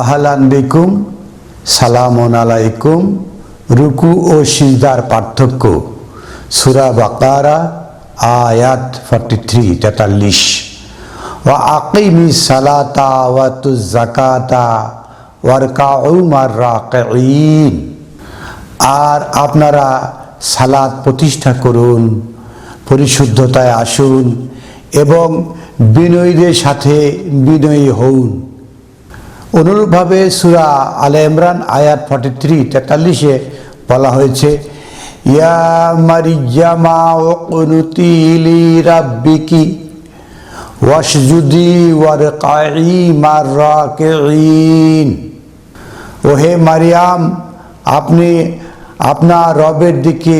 আহলান বিকুম সালামন আলাইকুম, রুকু ও সিজদার পার্থক্য। সুরা বাকারা, আয়াত ফর্টি থ্রি তেতাল্লিশ। ও আকিমি সালাতা ওয়াতু জাকাতা ওয়ারকাউ মার রাকিন আর আপনারা সালাদ প্রতিষ্ঠা করুন, পরিশুদ্ধতায় আসুন এবং বিনয়ীদের সাথে বিনয়ী হউন। অনুরূপভাবে সুরা আলে ইমরান আয়াত ফর্টি থ্রি তেতাল্লিশে বলা হয়েছে, ইয়া মারিয়ামা ও কুনুতিলি রাব্বিকি, ওয়াসজুদি ওয়ার কাই মার রাকিন ও মারিয়াম, আপনি আপনার রবের দিকে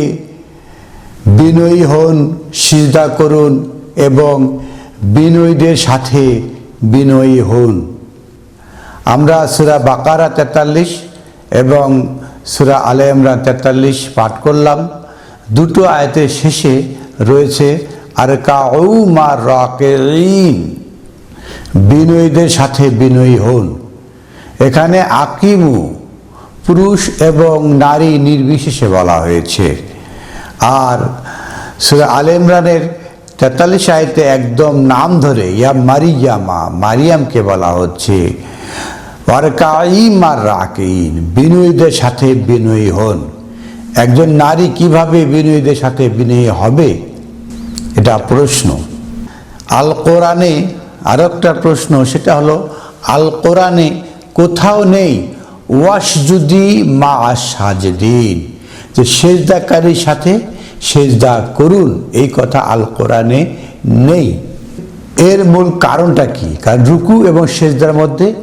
বিনয়ী হন, সিজদা করুন এবং বিনয়ীদের সাথে বিনয়ী হন। আমরা সুরা বাকারা তেতাল্লিশ এবং সুরা আলে ইমরান তেতাল্লিশ পাঠ করলাম। দুটো আয়তের শেষে রয়েছে আর কাউ মা বিনয়ীদের সাথে বিনয়ী হন। এখানে আকিমু, পুরুষ এবং নারী নির্বিশেষে বলা হয়েছে। আর সুরা আল ইমরানের তেতাল্লিশ আয়তে একদম নাম ধরে, ইয়া মারিয়ামা, মারিয়ামকে বলা হচ্ছে। বিনয়ীদের সাথে বিনয়ী হন। একজন নারী কীভাবে বিনয়ীদের সাথে বিনয়ী হবে? এটা প্রশ্ন। আল কোরআনে আর একটা প্রশ্ন, সেটা হলো আল কোরআনে কোথাও নেই ওয়াশ যদি মা সাজদিন যে সেজদাকারীর সাথে সেজদা করুন। এই কথা আল কোরআনে নেই। এর মূল কারণটা কি? কারণ রুকু এবং সেজদার মধ্যে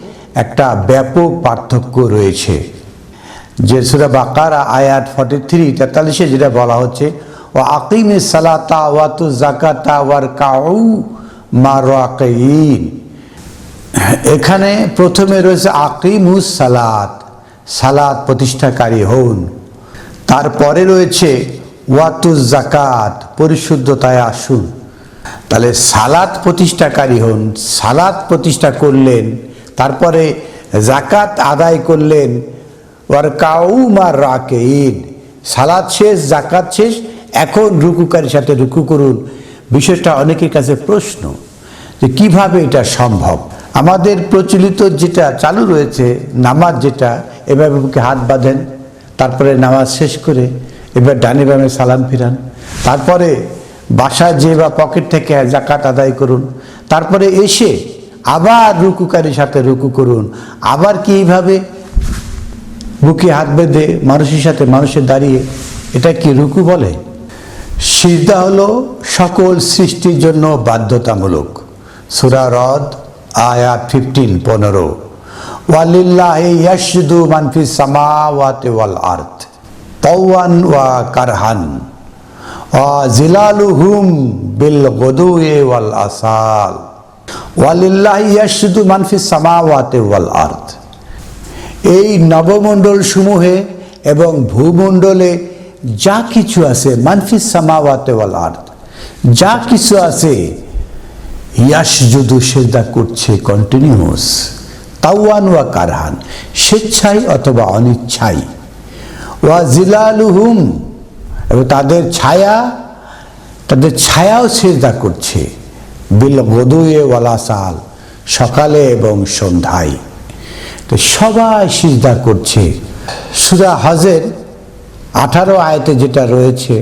একটা ব্যাপক পার্থক্য রয়েছে। যে সুরা বাকারা আয়াত ফর্টি থ্রি তেতাল্লিশে যেটা বলা হচ্ছে ও আকিমে সালাতা ওয়াতু জাকাতা ওয়ার কাউ মা রাকিন এখানে প্রথমে রয়েছে আকিমুস সালাত সালাত প্রতিষ্ঠাকারী হন। তারপরে রয়েছে ওয়াতু জাকাত পরিশুদ্ধতায় আসুন। তাহলে সালাত প্রতিষ্ঠাকারী হন, সালাত প্রতিষ্ঠা করলেন তারপরে জাকাত আদায় করলেন ওয়ার কাউমার রাকেইন সালাদ শেষ জাকাত শেষ, এখন রুকুকারীর সাথে রুকু করুন। বিষয়টা অনেকের কাছে প্রশ্ন যে কীভাবে এটা সম্ভব? আমাদের প্রচলিত যেটা চালু রয়েছে, নামাজ যেটা, এভাবে বুকে হাত বাঁধেন, তারপরে নামাজ শেষ করে এবার ডানে বামে সালাম ফিরান। তারপরে বাসায় যে বা পকেট থেকে জাকাত আদায় করুন। তারপরে এসে আবার রুকুকারীর সাথে রুকু করুন। আবার কি বুকে হাত বেঁধে মানুষের সাথে মানুষের দাঁড়িয়ে, এটা কি রুকু বলে? সিজদা হলো সকল সৃষ্টির জন্য বাধ্যতামূলক। সুরা রদ, আয়া ফিফটিন পনেরো। ওয়ালিল্লাহি মান ফিস সামাওয়াতি ওয়াল আরদ। তাওয়ান ওয়া কারহান। ওয়া জিলালুহুম বিল গুদুই ওয়াল আসাল। আরদ। এই নবমণ্ডল সমূহে এবং ভূমণ্ডলে যা কিছু আছে মানফিস সামাওয়াতে ওয়াল আর্থ যা কিছু আছে ইয়াস যদু সেজদা করছে কন্টিনিউস তাওয়ান ওয়া কারহান, স্বেচ্ছায় অথবা অনিচ্ছায়। ওয়া জিলালুহুম, এবং তাদের ছায়া, তাদের ছায়াও সেজদা করছে। বিল গদুয়ে ওয়ালাসাল সকালে এবং সন্ধ্যায়। তো সবাই সিজদা করছে। সুরা হাজের আঠারো আয়তে যেটা রয়েছে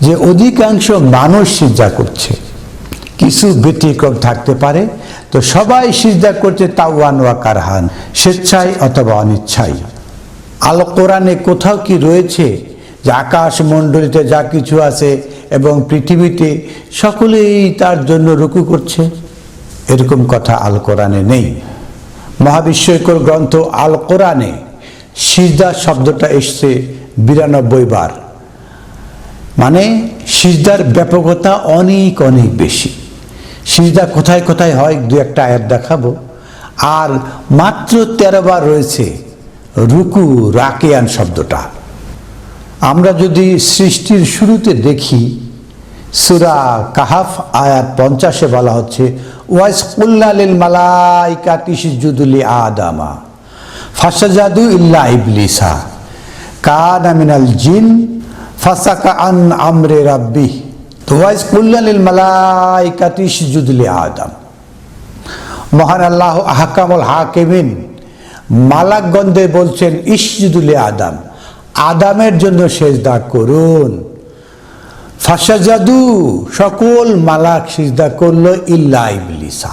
যে অধিকাংশ মানুষ সিজদা করছে। কিছু ব্যতিক্রম থাকতে পারে। তো সবাই সিজদা করছে তাওয়ান ওয়া কারহান, স্বেচ্ছায় অথবা অনিচ্ছায়। আল কোরআনে কোথাও কি রয়েছে? যে আকাশ মণ্ডলীতে যা কিছু আছে এবং পৃথিবীতে সকলেই তার জন্য রুকু করছে। এরকম কথা আল কোরআনে নেই। মহাবিশ্বকর গ্রন্থ আল কোরআনে সিজদা শব্দটা এসছে বিরানব্বই বার। মানে সিজদার ব্যাপকতা অনেক অনেক বেশি। সিজদা কোথায় কোথায় হয় দু একটা আয়াত দেখাবো। আর মাত্র তেরো বার রয়েছে রুকু রাকেয়ান শব্দটা। আমরা যদি সৃষ্টির শুরুতে দেখি সুরা কাহাফ, আয়াত পঞ্চাশে বলা হচ্ছে ওয়াইস কুল্লালিল মালাইকা তিসিজুদুলি আদামা, ফাসাজাদু ইল্লা ইবলিসা, কানা মিনাল জিন, ফাসাকা আন আমরে রাব্বি তোয়াইজ কুল্লালিল মালাইকাতি ইসজুদলি আদম। মহান আল্লাহ আহকামুল হাকিমিন মালাকগন্ধে বলছেন ইসজুদুলে আদাম, আদামের জন্য সেজদা করুন। ফাসাজাদু সকল মালাক সিজদা করল ইল্লা ইবলিসা।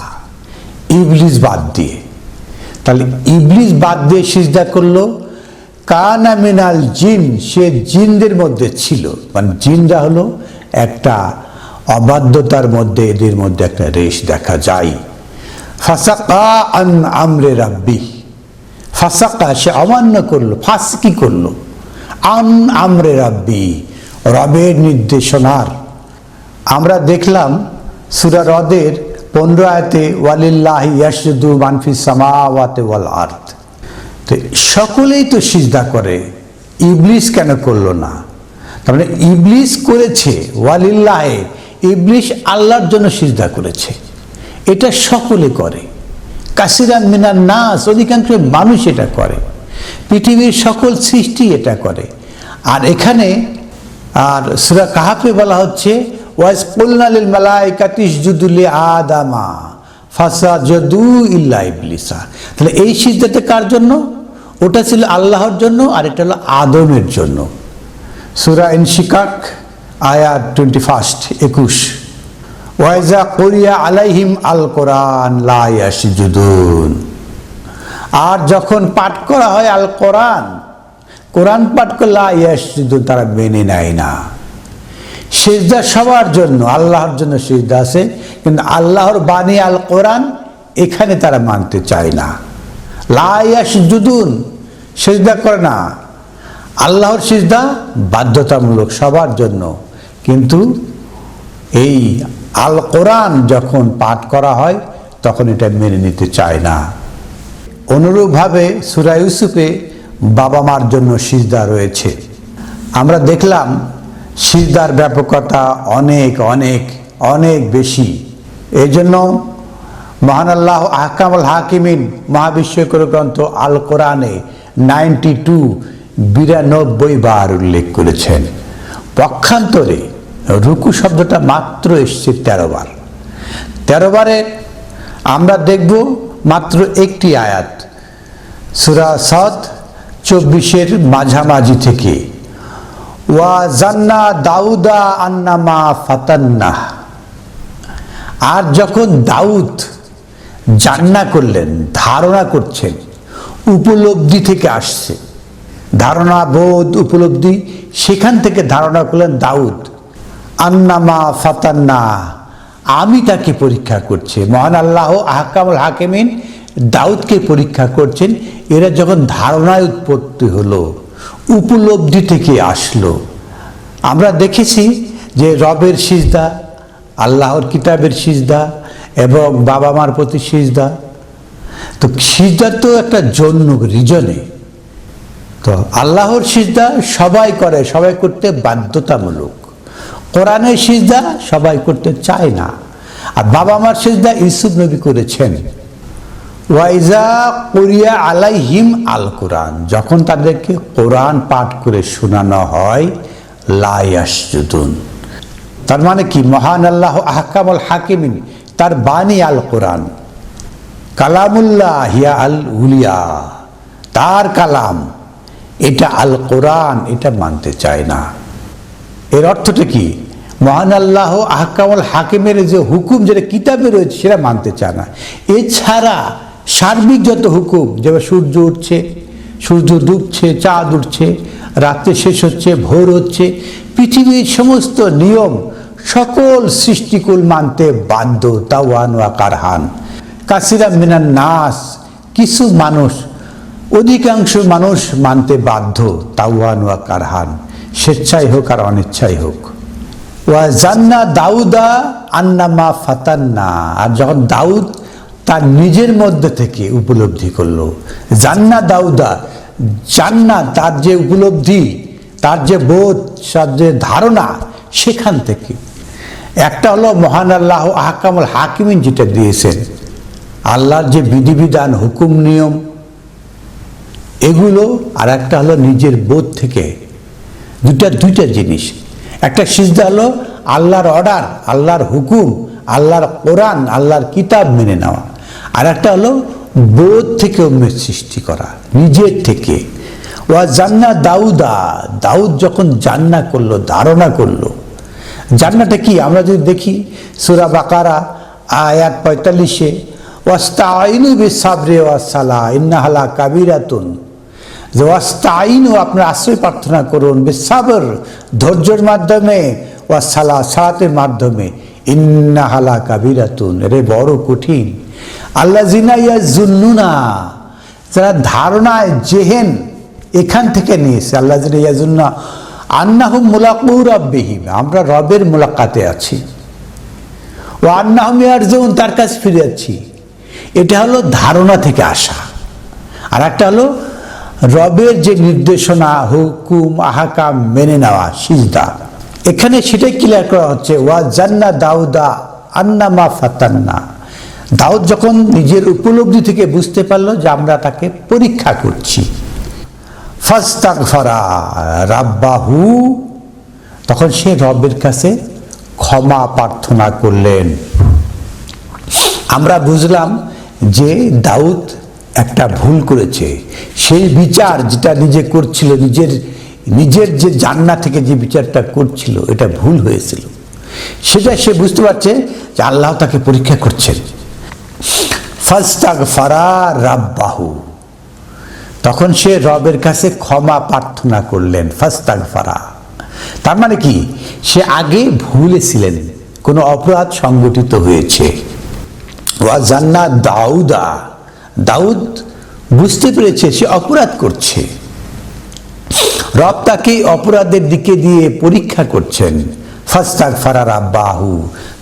ইবলিস বাদ দিয়ে। তাহলে ইবলিস বাদ দিয়ে সিজদা করল, কানা মিনাল জিন, সে জিনদের মধ্যে ছিল। মানে জিনরা হলো একটা অবাধ্যতার মধ্যে, এদের মধ্যে একটা রেশ দেখা যায়। ফাসাকা আন আমরে রাব্বি। ফাসাকা, সে অমান্য করল। ফাঁস কি করল? আন আমরে রাব্বি। রবের নির্দেশনার। আমরা দেখলাম সুরা হ্রদের পনেরো আয়তে, ওয়ালিল্লাহ ইয়াসুদু মানফি সামাওয়াতে ওয়াল আর্থ তো সকলেই তো সিজদা করে, ইবলিস কেন করল না? তার মানে ইবলিস করেছে, ওয়ালিল্লাহে ইবলিস আল্লাহর জন্য সিজদা করেছে। এটা সকলে করে। কাসিরা মিনার নাস, অধিকাংশ মানুষ এটা করে। পৃথিবীর সকল সৃষ্টি এটা করে। আর এখানে আর সুরা কাহাফে বলা হচ্ছে ওয়াজ কুলনালিল মালাইকাতিস জুদুলি আদামা ফাসা জদু ইল্লা ইবলিসা। তাহলে এই সিজদাতে কার জন্য? ওটা ছিল আল্লাহর জন্য আর এটা হলো আদমের জন্য। সুরা ইনশিকাক আয়াত টোয়েন্টি ফার্স্ট, একুশ। ওয়াইজা কোরিয়া আলাইহিম আল কোরআন লায়াসজুদুন আর যখন পাঠ করা হয় আল কোরআন কোরআন পাঠ করলে লায়াসজুদুন তারা মেনে নেয় না। সেজদা সবার জন্য, আল্লাহর জন্য সেজদা আছে, কিন্তু আল্লাহর বাণী আল কোরআন এখানে তারা মানতে চায় না। লায়াসজুদুন সেজদা করে না। আল্লাহর সিজদা বাধ্যতামূলক সবার জন্য। কিন্তু এই আল কোরআন যখন পাঠ করা হয়, তখন এটা মেনে নিতে চায় না। অনুরূপভাবে সুরা ইউসুফে বাবা মার জন্য সিজদা রয়েছে। আমরা দেখলাম সিজদার ব্যাপকতা অনেক অনেক অনেক বেশি। এই জন্য মহান আল্লাহ আহকামুল হাকিমিন মহাবিশ্বকর গ্রন্থ আল কোরআনে নাইনটি টু বিরানব্বই বার উল্লেখ করেছেন। পক্ষান্তরে রুকু শব্দটা মাত্র এসছে তেরো বার। তেরো বারে আমরা দেখব মাত্র একটি আয়াত। সুরা সৎ চব্বিশের মাঝামাঝি থেকে। ওয়া জান্না দাউদা আন্নামা ফাতান্না। আর যখন দাউদ জান্না করলেন, ধারণা করছেন, উপলব্ধি থেকে আসছে, ধারণা বোধ উপলব্ধি, সেখান থেকে ধারণা করলেন, দাউদ আন্নামা ফাতান্না, আমি তাকে পরীক্ষা করছে। মহান আল্লাহ আহকামুল হাকিমিন দাউদকে পরীক্ষা করছেন, এরা যখন ধারণায় উৎপত্তি হলো, উপলব্ধি থেকে আসলো। আমরা দেখেছি যে রবের সিজদা, আল্লাহর কিতাবের সিজদা এবং বাবা মার প্রতি সিজদা। তো সিজদা তো একটা জন্য রিজনে। তো আল্লাহর সিজদা সবাই করে, সবাই করতে বাধ্যতামূলক। কোরআনের সিজদা সবাই করতে চায় না। আর বাবা মার সিজদা ইউসুফ নবী করেছেন। ওয়াইজা কোরিয়া আলাইহিম আল কোরআন। যখন তাদেরকে কোরআন পাঠ করে শোনানো হয় লাইয়াসজুদুন তার মানে কি? মহান আল্লাহ আহকামুল হাকিমিন, তার বাণী আল কোরআন। কালামুল্লাহ হিয়া আল উলিয়া। তার কালাম, এটা আল কোরআন, এটা মানতে চায় না। এর অর্থটা কি? মহান আল্লাহ আহকামুল হাকিমের যে হুকুম, যেটা কিতাবে রয়েছে, সেটা মানতে চায় না। এছাড়া সার্বিক যত হুকুম, যেমন সূর্য উঠছে, সূর্য ডুবছে, চাঁদ উঠছে, রাত্রে শেষ হচ্ছে, ভোর হচ্ছে, পৃথিবীর সমস্ত নিয়ম, সকল সৃষ্টিকুল মানতে বাধ্য, তাওয়ান ওয়া কারহান। কাসিরা মিনান নাস, কিছু মানুষ, অধিকাংশ মানুষ মানতে বাধ্য, তাওয়ান ওয়া কারহান, স্বেচ্ছাই হোক আর অনিচ্ছাই হোক। ওয়া জান্না দাউদা আন্নামা ফাতান্না, আর যখন দাউদ তার নিজের মধ্যে থেকে উপলব্ধি করল। জান্না দাউদা জান্না তার যে উপলব্ধি, তার যে বোধ, তার যে ধারণা, সেখান থেকে। একটা হলো মহান আল্লাহ আহকামুল হাকিমিন যেটা দিয়েছেন, আল্লাহর যে বিধিবিধান, হুকুম, নিয়ম, এগুলো আর একটা হলো নিজের বোধ থেকে। দুটা দুইটা জিনিস। একটা সিজদা হলো আল্লাহর অর্ডার, আল্লাহর হুকুম, আল্লাহর কোরআন, আল্লাহর কিতাব মেনে নেওয়া। আর একটা হলো বোধ থেকে উম্মেদ সৃষ্টি করা, নিজের থেকে। ওয়া জান্না দাউদা, দাউদ যখন জান্না করল, ধারণা করল জান্নাটা কি আমরা যদি দেখি, সুরা বাকারা, আয়াত পঁয়তাল্লিশে ওয়াস্তাইনু বিসাবরে ওয়াসালা ইন্নাহালা কাবিরাতুন। যে ওয়াস্তাইনু আপনার আশ্রয় প্রার্থনা করুন বিসাবর ধৈর্যের মাধ্যমে ওয়াসালা সালাতের মাধ্যমে, ইন্নাহালা কাবিরাতুন। এরে বড় কঠিন। আল্লাহ জিনাইয়া জুন্নুনা যারা ধারণায় জেহেন এখান থেকে নিয়েছে আল্লাহ জিনাইয়া জুন্না আন্নাহুম মুলাকু আমরা রবের মোলাকাতে আছি। ও আন্নাহুম ইয়ারজুন তার কাছে ফিরে যাচ্ছি। এটা হলো ধারণা থেকে আসা। আর একটা হলো রবের যে নির্দেশনা, হুকুম, আহাকাম মেনে নেওয়া, সিজদা। এখানে সেটাই ক্লিয়ার করা হচ্ছে, ওয়া জান্না দাউদা আন্না মা ফাতান্না। দাউদ যখন নিজের উপলব্ধি থেকে বুঝতে পারল যে আমরা তাকে পরীক্ষা করছি। ফাস্তাগফারা রাব্বাহু। তখন সে রবের কাছে ক্ষমা প্রার্থনা করলেন। আমরা বুঝলাম যে দাউদ একটা ভুল করেছে। সেই বিচার যেটা নিজে করছিল, নিজের নিজের যে জান্না থেকে যে বিচারটা করছিল, এটা ভুল হয়েছিল। সেটা সে বুঝতে পারছে যে আল্লাহ তাকে পরীক্ষা করছেন। ফাস্তাগ ফারা রাব্বাহু। তখন সে রবের কাছে ক্ষমা প্রার্থনা করলেন ফাস্তাগ ফারা তার মানে কি? সে আগে ভুলেছিলেন, কোনো অপরাধ সংগঠিত হয়েছে। ওয়া জান্না দাউদা। দাউদ বুঝতে পেরেছে সে অপরাধ করছে। রব তাকে অপরাধের দিকে দিয়ে পরীক্ষা করছেন ফাস্তাগ ফারার বাহু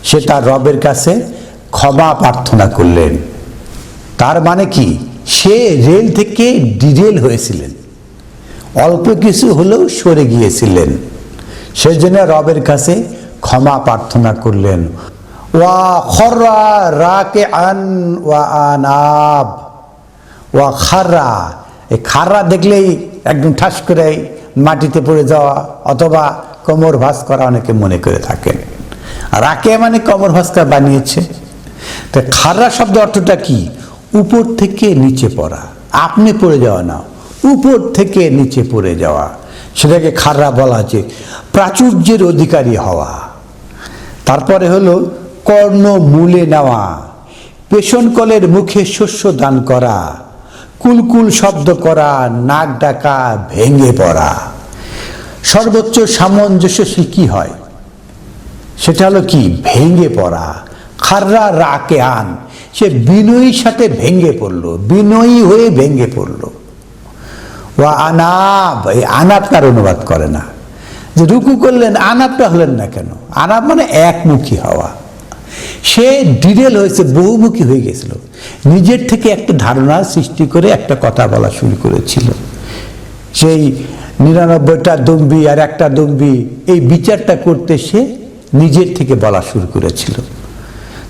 সে তার রবের কাছে ক্ষমা প্রার্থনা করলেন। তার মানে কি? সে রেল থেকে ডিরেল হয়েছিলেন। অল্প কিছু হলেও সরে গিয়েছিলেন। সেজন্য রবের কাছে ক্ষমা প্রার্থনা করলেন। ওয়া খররা রাকে আন ওয়া আনাব। ওয়া খাররা। এই খাররা দেখলেই একদম ঠাস করে মাটিতে পড়ে যাওয়া অথবা কোমর ভাস করা অনেকে মনে করে থাকেন। রাকে মানে কোমর ভাস্কর বানিয়েছে। তো খাররা শব্দ অর্থটা কি? উপর থেকে নিচে পড়া। আপনি পড়ে যাওয়া না, উপর থেকে নিচে পড়ে যাওয়া। সেটাকে খাররা বলা হচ্ছে প্রাচুর্যের অধিকারী হওয়া। তারপরে হলো কর্ণ মূলে নেওয়া পেশনকলের মুখে শস্য দান করা, কুলকুল শব্দ করা, নাক ডাকা, ভেঙে পড়া। সর্বোচ্চ সামঞ্জস্য কি হয়? সেটা হলো কি? ভেঙে পড়া। খাররা রাকে আন। সে বিনয়ীর সাথে ভেঙে পড়ল, বিনয়ী হয়ে ভেঙে পড়ল। ও আনাব, এই আনাব তার অনুবাদ করে না। যে রুকু করলেন, আনাবটা হলেন না কেন? আনাব মানে একমুখী হওয়া। সে ডিরেল হয়েছে, বহুমুখী হয়ে গেছিল। নিজের থেকে একটা ধারণা সৃষ্টি করে একটা কথা বলা শুরু করেছিল। সেই নিরানব্বইটা দম্বি আর একটা দম্বি, এই বিচারটা করতে সে নিজের থেকে বলা শুরু করেছিল।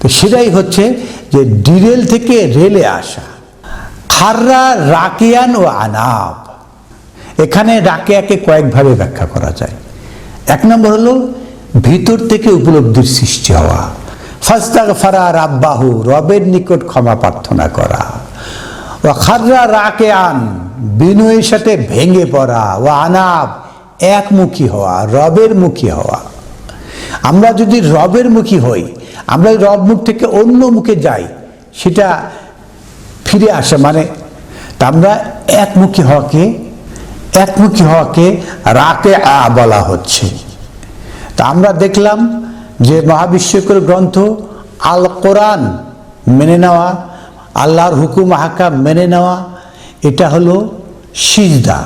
তো সেটাই হচ্ছে যে ডিরেল থেকে রেলে আসা। খাররা, রাকিয়ান ও আনাব। এখানে রাকেয়াকে কয়েকভাবে ব্যাখ্যা করা যায়। এক নম্বর হলো, ভিতর থেকে উপলব্ধির সৃষ্টি হওয়া। ফাস্তাগ ফারা রাব্বাহু, রবের নিকট ক্ষমা প্রার্থনা করা। ও খাররা রাকে আন বিনয়ের সাথে ভেঙে পড়া। ও আনাব, একমুখী হওয়া, রবের মুখী হওয়া। আমরা যদি রবের মুখী হই আমরা রব মুখ থেকে অন্য মুখে যাই, সেটা ফিরে আসে মানে তা আমরা একমুখী হওয়াকে একমুখী হওয়াকে রাকে আ বলা হচ্ছে। তা আমরা দেখলাম যে মহাবিশ্বকর গ্রন্থ আল কোরআন মেনে নেওয়া, আল্লাহর হুকুম হাকাম মেনে নেওয়া, এটা হলো সিজদা।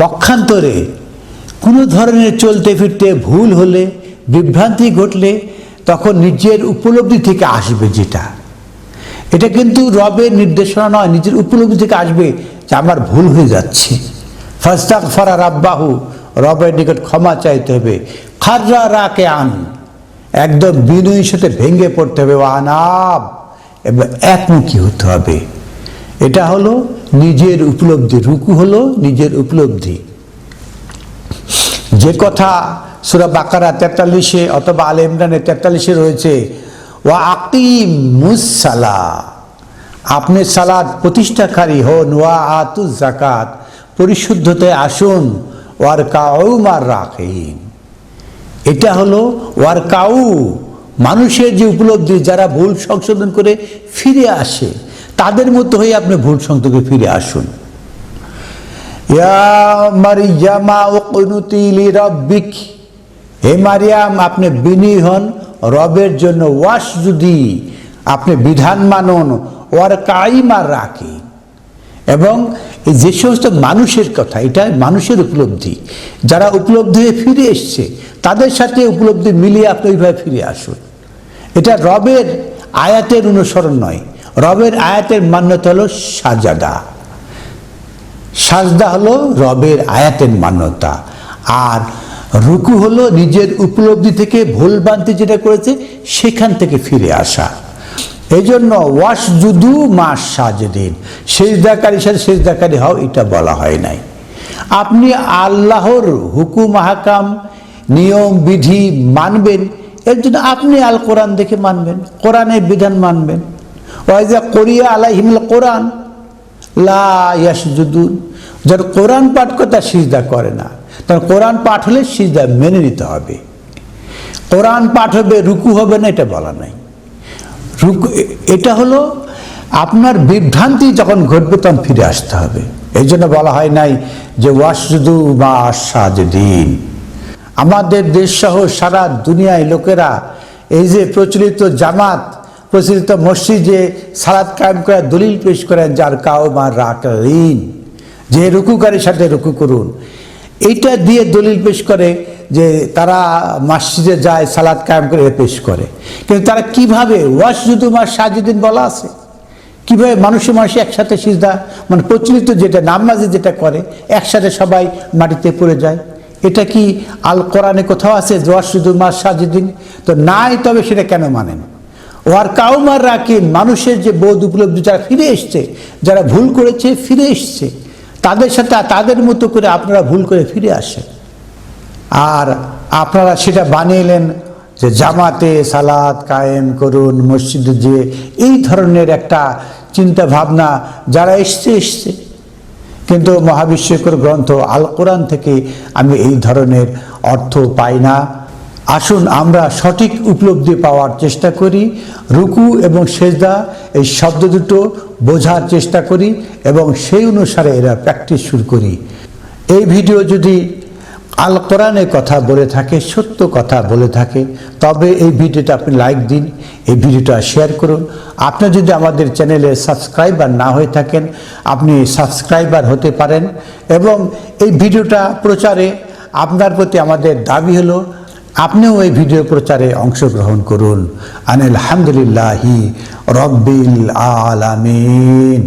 পক্ষান্তরে কোনো ধরনের চলতে ফিরতে ভুল হলে, বিভ্রান্তি ঘটলে তখন নিজের উপলব্ধি থেকে আসবে যেটা। এটা কিন্তু রবের নির্দেশনা নয়, নিজের উপলব্ধি থেকে আসবে যে আমার ভুল হয়ে যাচ্ছে। ফাস্তাক ফারা রাব্বাহু, রবের নিকট ক্ষমা চাইতে হবে। খাররা রাকে আন একদম বিনয়ীর সাথে ভেঙে পড়তে হবে। আনাব এবং একমুখী হতে হবে। এটা হলো নিজের উপলব্ধি, রুকু হলো নিজের উপলব্ধি। যে কথা সুরা বাকারা তেতাল্লিশে অথবা আল ইমরানে তেতাল্লিশে রয়েছে, ওয়া আকিম মুসালা আপনি সালাদ প্রতিষ্ঠাকারী হন, ওয়া আতু জাকাত পরিশুদ্ধতায় আসুন, ওয়ার কাউমার রাখেন এটা হলো ওয়ার কাউ, মানুষের যে উপলব্ধি, যারা ভুল সংশোধন করে ফিরে আসে, তাদের মতো হয়ে আপনি ভুল সংশোধনে ফিরে আসুন। ইয়া মারিয়ামা, উকনুতি লিরাব্বিক হে মারিয়াম, আপনি বিনয়ী হন, রবের জন্য ওয়াস যদি আপনি বিধান মানুন, ওয়ার কাইমার রাখি। এবং যে সমস্ত মানুষের কথা, এটা মানুষের উপলব্ধি। যারা উপলব্ধি ফিরে এসছে, তাদের সাথে উপলব্ধি মিলিয়ে আপনি ওইভাবে ফিরে আসুন। এটা রবের আয়াতের অনুসরণ নয়, রবের আয়াতের মান্যতা হলো সাজাদা। সাজদা হলো রবের আয়াতের মান্যতা। আর রুকু হলো নিজের উপলব্ধি থেকে ভুল বান্তি যেটা করেছে, সেখান থেকে ফিরে আসা। এই জন্য ওয়াশ জুদু মাস সাজদিন, সেজদাকারী সাথে সেজদাকারী হও, এটা বলা হয় নাই। আপনি আল্লাহর হুকুম হাকাম নিয়ম, বিধি মানবেন, এর জন্য আপনি আল কোরআন দেখে মানবেন, কোরআনের বিধান মানবেন। ওয়াইজা করিয়া আলাইহিমুল কোরআন, লা ইয়াসজুদুন, যার কোরআন পাঠ করে তার সিজদা করে না। তার কোরআন পাঠ হলে সিজদা মেনে নিতে হবে। কোরআন পাঠ হবে, রুকু হবে না, এটা বলা নাই। রুকু, এটা হলো আপনার বিভ্রান্তি যখন ঘটবে তখন ফিরে আসতে হবে। এই জন্য বলা হয় নাই যে, ওয়াসজুদু বা সাজদিন। আমাদের দেশ সহ সারা দুনিয়ায় লোকেরা এই যে প্রচলিত জামাত, প্রচলিত মসজিদে সালাদ কায়েম করে দলিল পেশ করেন, যার কাউ মার রাখেন যে রুকুকারীর সাথে রুকু করুন। এইটা দিয়ে দলিল পেশ করে যে তারা মসজিদে যায় সালাদ কায়েম করে পেশ করে। কিন্তু তারা কীভাবে ওয়াশ যুদু মাস সাজুদ্দিন বলা আছে? কীভাবে মানুষে মানুষে একসাথে সিজদা মানে প্রচলিত যেটা নামাজে যেটা করে, একসাথে সবাই মাটিতে পড়ে যায়? এটা কি আল কোরআনে কোথাও আছে ওয়াশ যুদু মাস সাজুদ্দিন তো নাই, তবে সেটা কেন মানেন? ওয়ার কাউমার রাকিন, মানুষের যে বোধ উপলব্ধি, যারা ফিরে এসছে, যারা ভুল করেছে, ফিরে এসছে। তাদের সাথে তাদের মতো করে আপনারা ভুল করে ফিরে আসেন। আর আপনারা সেটা বানিয়েলেন যে জামাতে সালাদ কায়েম করুন, মসজিদে যে এই ধরনের একটা চিন্তা ভাবনা যারা এসছে এসছে। কিন্তু মহাবিশ্বকর গ্রন্থ আল কোরআন থেকে আমি এই ধরনের অর্থ পাই না। আসুন আমরা সঠিক উপলব্ধি পাওয়ার চেষ্টা করি, রুকু এবং সেজদা এই শব্দ দুটো বোঝার চেষ্টা করি এবং সেই অনুসারে এরা প্র্যাকটিস শুরু করি। এই ভিডিও যদি আল কোরআনের কথা বলে থাকে, সত্য কথা বলে থাকে, তবে এই ভিডিওটা আপনি লাইক দিন, এই ভিডিওটা শেয়ার করুন। আপনি যদি আমাদের চ্যানেলে সাবস্ক্রাইবার না হয়ে থাকেন, আপনি সাবস্ক্রাইবার হতে পারেন এবং এই ভিডিওটা প্রচারে আপনার প্রতি আমাদের দাবি হলো আপনিও এই ভিডিও প্রচারে অংশগ্রহণ করুন। আনিল আলহামদুলিল্লাহি রব্বিল আলামিন।